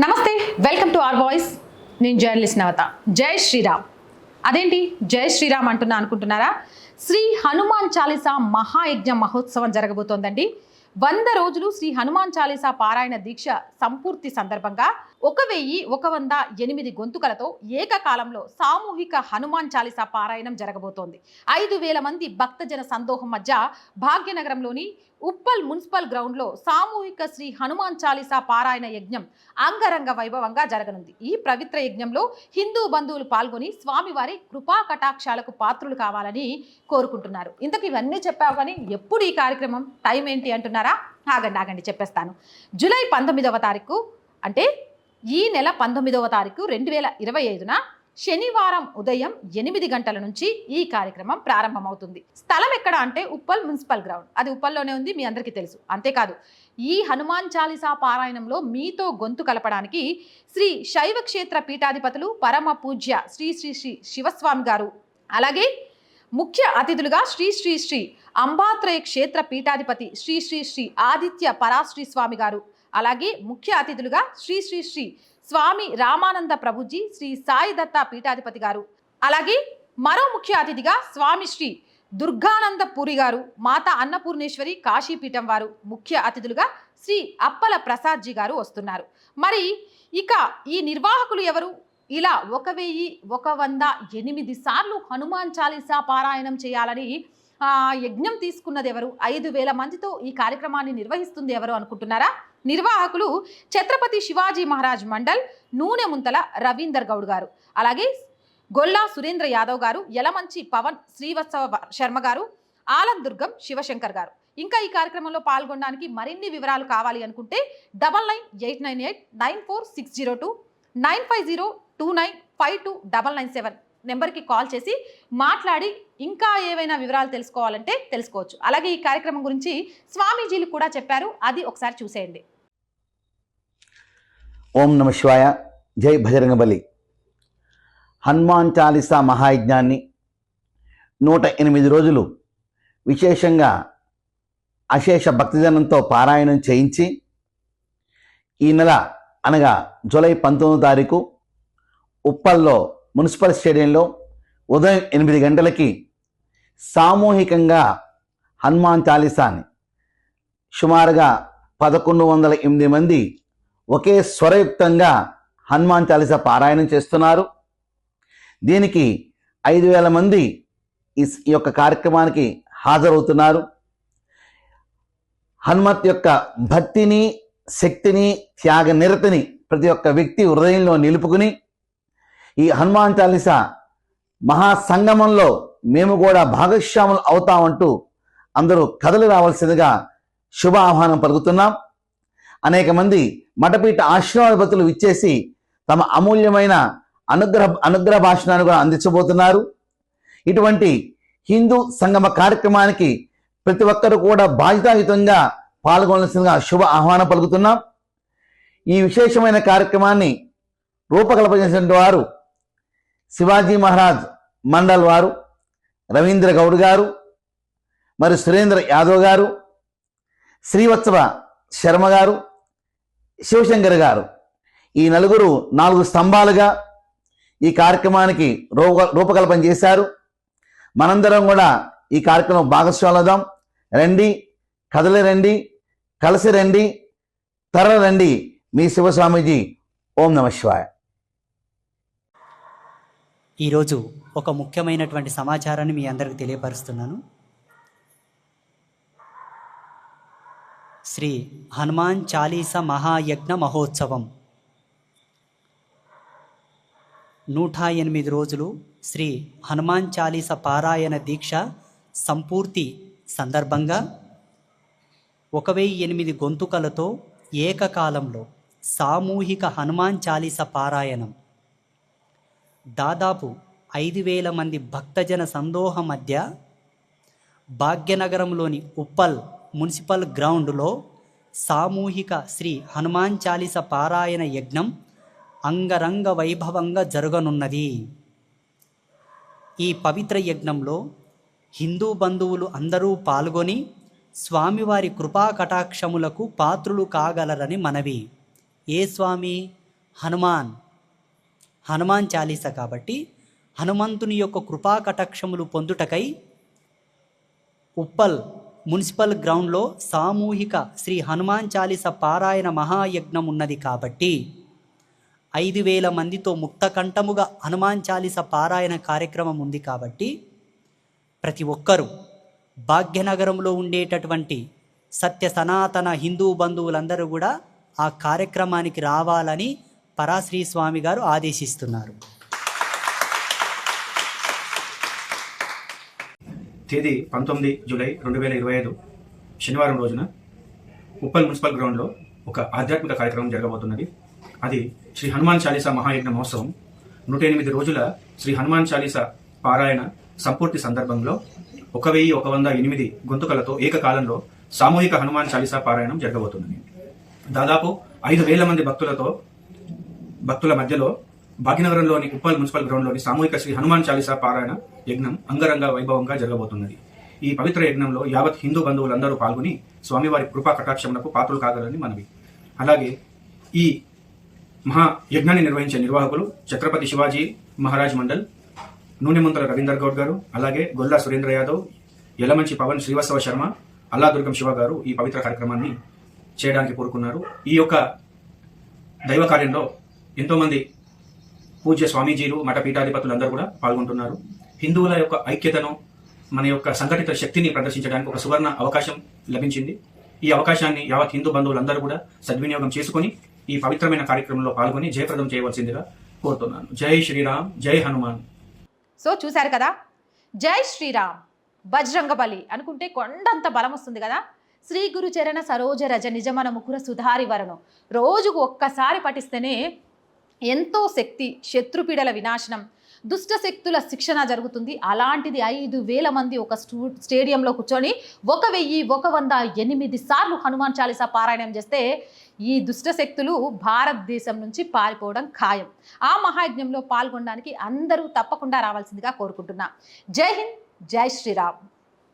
నమస్తే welcome to R voice. నేను journalist Navata. Jai Sriram. అదేంటి? జై శ్రీరామ్ అంటున్నా అనుకుంటున్నారా? శ్రీ హనుమాన్ చాలీసా మహాయజ్ఞ మహోత్సవం జరగబోతోందండి. వంద రోజులు శ్రీ హనుమాన్ చాలీసా పారాయణ దీక్ష సంపూర్తి సందర్భంగా ఒక వెయ్యి ఒక వంద ఎనిమిది గొంతుకలతో ఏకకాలంలో సామూహిక హనుమాన్ చాలీసా పారాయణం జరగబోతోంది. ఐదు వేల మంది భక్తజన సందోహం మధ్య భాగ్యనగరంలోని ఉప్పల్ మున్సిపల్ గ్రౌండ్లో సామూహిక శ్రీ హనుమాన్ చాలీసా పారాయణ యజ్ఞం అంగరంగ వైభవంగా జరగనుంది. ఈ పవిత్ర యజ్ఞంలో హిందూ బంధువులు పాల్గొని స్వామివారి కృపా కటాక్షాలకు పాత్రులు కావాలని కోరుకుంటున్నారు. ఇంతకు ఇవన్నీ చెప్పావు కానీ ఎప్పుడు ఈ కార్యక్రమం? టైం ఏంటి అంటున్నారా? ఆగండి ఆగండి చెప్పేస్తాను. జూలై పంతొమ్మిదవ తారీఖు అంటే ఈ నెల పంతొమ్మిదవ తారీఖు రెండు వేల ఇరవై ఐదున శనివారం ఉదయం ఎనిమిది గంటల నుంచి ఈ కార్యక్రమం ప్రారంభమవుతుంది. స్థలం ఎక్కడ అంటే ఉప్పల్ మున్సిపల్ గ్రౌండ్. అది ఉప్పల్లోనే ఉంది మీ అందరికీ తెలుసు. అంతేకాదు ఈ హనుమాన్ చాలీసా పారాయణంలో మీతో గొంతు కలపడానికి శ్రీ శైవ క్షేత్ర పీఠాధిపతులు పరమ పూజ్య శ్రీ శ్రీ శ్రీ శివస్వామి గారు అలాగే ముఖ్య అతిథులుగా శ్రీ శ్రీ శ్రీ అంబాత్రయ క్షేత్ర పీఠాధిపతి శ్రీ శ్రీ శ్రీ ఆదిత్య పరాశ్రీ స్వామి గారు అలాగే ముఖ్య అతిథులుగా శ్రీ శ్రీ శ్రీ స్వామి రామానంద ప్రభుజీ శ్రీ సాయి దత్త పీఠాధిపతి గారు. అలాగే మరో ముఖ్య అతిథిగా స్వామి శ్రీ దుర్గానంద పూరి గారు మాత అన్నపూర్ణేశ్వరి కాశీపీఠం వారు ముఖ్య అతిథులుగా శ్రీ అప్పల ప్రసాద్జీ గారు వస్తున్నారు. మరి ఇక ఈ నిర్వాహకులు ఎవరు? ఇలా ఒక వెయ్యి ఒక వంద ఎనిమిది సార్లు హనుమాన్ చాలీసా పారాయణం చేయాలని యజ్ఞం తీసుకున్నది ఎవరు? ఐదు వేల మందితో ఈ కార్యక్రమాన్ని నిర్వహిస్తుంది ఎవరు అనుకుంటున్నారా? నిర్వాహకులు ఛత్రపతి శివాజీ మహారాజ్ మండల్ నూనె ముంతల రవీందర్ గౌడ్ గారు. అలాగే గొల్లా సురేంద్ర యాదవ్ గారు యలమంచి పవన్ శ్రీవత్సవ శర్మ గారు ఆలందుర్గం శివశంకర్ గారు. ఇంకా ఈ కార్యక్రమంలో పాల్గొనడానికి మరిన్ని వివరాలు కావాలి అనుకుంటే double nine eight nine eight nine four six zero two nine five zero two nine five two double nine seven నెంబర్కి కాల్ చేసి మాట్లాడి ఇంకా ఏవైనా వివరాలు తెలుసుకోవాలంటే తెలుసుకోవచ్చు. అలాగే ఈ కార్యక్రమం గురించి స్వామీజీలు కూడా చెప్పారు. అది ఒకసారి చూసేయండి. ఓం నమ శివాయ. జై బజరంగబలి హనుమాన్ చాలీసా మహాయజ్ఞాన్ని నూట ఎనిమిది రోజులు విశేషంగా అశేష భక్తిజనంతో పారాయణం చేయించి ఈ నెల అనగా జూలై పంతొమ్మిదో తారీఖు ఉప్పల్లో మున్సిపల్ స్టేడియంలో ఉదయం ఎనిమిది గంటలకి సామూహికంగా హనుమాన్ చాలీసాని. సుమారుగా పదకొండు వందల ఎనిమిది మంది ఒకే స్వరయుక్తంగా హనుమాన్ చాలీసా పారాయణం చేస్తున్నారు. దీనికి ఐదు వేల మంది ఈ ఈ యొక్క కార్యక్రమానికి హాజరవుతున్నారు. హనుమత్ యొక్క భక్తిని శక్తిని త్యాగ నిరతిని ప్రతి ఒక్క వ్యక్తి హృదయంలో నిలుపుకుని ఈ హనుమాన్ చాలీసా మహాసంగమంలో మేము కూడా భాగస్వాములు అవుతామంటూ అందరూ కదలి రావాల్సిందిగా శుభ ఆహ్వానం పలుకుతున్నాం. అనేక మంది మఠపీఠ ఆశీర్వాదపతులు ఇచ్చేసి తమ అమూల్యమైన అనుగ్రహ అనుగ్రహ భాషణాన్ని కూడా అందించబోతున్నారు. ఇటువంటి హిందూ సంగమ కార్యక్రమానికి ప్రతి ఒక్కరు కూడా బాధ్యతాయుతంగా పాల్గొనాల్సిందిగా శుభ ఆహ్వానం పలుకుతున్నాం. ఈ విశేషమైన కార్యక్రమాన్ని రూపకల్పన చేసిన వారు శివాజీ మహారాజ్ మండల్ వారు రవీంద్ర గౌడ్ గారు మరి సురేంద్ర యాదవ్ గారు శ్రీవత్సవ శర్మ గారు శివశంకర్ గారు. ఈ నలుగురు నాలుగు స్తంభాలుగా ఈ కార్యక్రమానికి రూప రూపకల్పన చేశారు. మనందరం కూడా ఈ కార్యక్రమం భాగస్వామ్యం రండి కదలి రండి కలిసి రండి తర రండి మీ శివస్వామీజీ. ఓం నమ శివాయ. ఈరోజు ఒక ముఖ్యమైనటువంటి సమాచారాన్ని మీ అందరికి తెలియపరుస్తున్నాను. శ్రీ హనుమాన్ చాలీస మహాయజ్ఞ మహోత్సవం. నూట ఎనిమిది రోజులు శ్రీ హనుమాన్ చాలీస పారాయణ దీక్ష సంపూర్తి సందర్భంగా ఒక వెయ్యి ఎనిమిది గొంతుకలతో ఏకకాలంలో సామూహిక హనుమాన్ చాలీస పారాయణం. దాదాపు ఐదు వేల మంది భక్తజన సందోహ మధ్య భాగ్యనగరంలోని ఉప్పల్ మున్సిపల్ గ్రౌండ్లో సామూహిక శ్రీ హనుమాన్ చాలీస పారాయణ యజ్ఞం అంగరంగ వైభవంగా జరగనున్నది. ఈ పవిత్ర యజ్ఞంలో హిందూ బంధువులు అందరూ పాల్గొని స్వామివారి కృపా కటాక్షములకు పాత్రులు కాగలరని మనవి. ఏ స్వామి? హనుమాన్. హనుమాన్ చాలీస కాబట్టి హనుమంతుని యొక్క కృపా కటాక్షములు పొందుటకై ఉప్పల్ మున్సిపల్ గ్రౌండ్లో సామూహిక శ్రీ హనుమాన్ చాలీస పారాయణ మహాయజ్ఞం ఉన్నది కాబట్టి ఐదు వేల మందితో ముక్తకంఠముగా హనుమాన్ చాలీస పారాయణ కార్యక్రమం ఉంది కాబట్టి ప్రతి ఒక్కరూ భాగ్యనగరంలో ఉండేటటువంటి సత్య సనాతన హిందూ బంధువులందరూ కూడా ఆ కార్యక్రమానికి రావాలని పరాశ్రీ స్వామి గారు ఆదేశిస్తున్నారు. తేదీ పంతొమ్మిది జూలై రెండు వేల ఇరవై ఐదు శనివారం రోజున ఉప్పల్ మున్సిపల్ గ్రౌండ్లో ఒక ఆధ్యాత్మిక కార్యక్రమం జరగబోతున్నది. అది శ్రీ హనుమాన్ చాలీసా మహాయజ్ఞ మహోత్సవం. నూట ఎనిమిది రోజుల శ్రీ హనుమాన్ చాలీసా పారాయణ సంపూర్తి సందర్భంలో ఒక వెయ్యి ఒక వంద ఎనిమిది గొంతుకలతో ఏకకాలంలో సామూహిక హనుమాన్ చాలీసా పారాయణం జరగబోతున్నది. దాదాపు ఐదు వేల మంది భక్తులతో భక్తుల మధ్యలో భాగ్యనగరంలోని ఉప్పల్ మున్సిపల్ గ్రౌండ్లోని సామూహిక శ్రీ హనుమాన్ చాలీసా పారాయణ యజ్ఞం అంగరంగ వైభవంగా జరగబోతున్నది. ఈ పవిత్ర యజ్ఞంలో యావత్ హిందూ బంధువులందరూ పాల్గొని స్వామివారి కృపా కటాక్షములకు పాత్రలు కాగలని మనవి. అలాగే ఈ మహా యజ్ఞాన్ని నిర్వహించే నిర్వాహకులు ఛత్రపతి శివాజీ మహారాజ్ మండల్ నూనెముంతల రవీందర్ గౌడ్ గారు అలాగే గొల్లా సురేంద్ర యాదవ్ యలమంచి పవన్ శ్రీవాస్తవ శర్మ అల్లాదుర్గం శివ గారు ఈ పవిత్ర కార్యక్రమాన్ని చేయడానికి కోరుకున్నారు. ఈ యొక్క దైవ కార్యంలో ఎంతోమంది పూజ్య స్వామీజీలు మఠ పీఠాధిపతులందరూ కూడా పాల్గొంటున్నారు. హిందువుల యొక్క ఐక్యతను మన యొక్క సంఘటిత శక్తిని ప్రదర్శించడానికి ఒక సువర్ణ అవకాశం లభించింది. ఈ అవకాశాన్ని యావత్ హిందూ బంధువులందరూ కూడా సద్వినియోగం చేసుకుని ఈ పవిత్రమైన కార్యక్రమంలో పాల్గొని జయప్రదం చేయవలసిందిగా కోరుతున్నాను. జై శ్రీరామ్ జై హనుమాన్. సో చూశారు కదా? జై శ్రీరామ్ బజరంగబలి అనుకుంటే కొండంత బలం వస్తుంది కదా? శ్రీ గురు చరణ సరోజ రజ నిజమన ముకుర సుధారి వరణం రోజుకు ఒక్కసారి పఠిస్తేనే ఎంతో శక్తి శత్రుపీడల వినాశనం దుష్టశక్తుల శిక్షణ జరుగుతుంది. అలాంటిది ఐదు వేల మంది ఒక స్టూ స్టేడియంలో కూర్చొని ఒక వెయ్యి ఒక వంద ఎనిమిది సార్లు హనుమాన్ చాలీసా పారాయణం చేస్తే ఈ దుష్ట శక్తులు భారతదేశం నుంచి పారిపోవడం ఖాయం. ఆ మహాయజ్ఞంలో పాల్గొనడానికి అందరూ తప్పకుండా రావాల్సిందిగా కోరుకుంటున్నా. జై హింద్ జై శ్రీరామ్.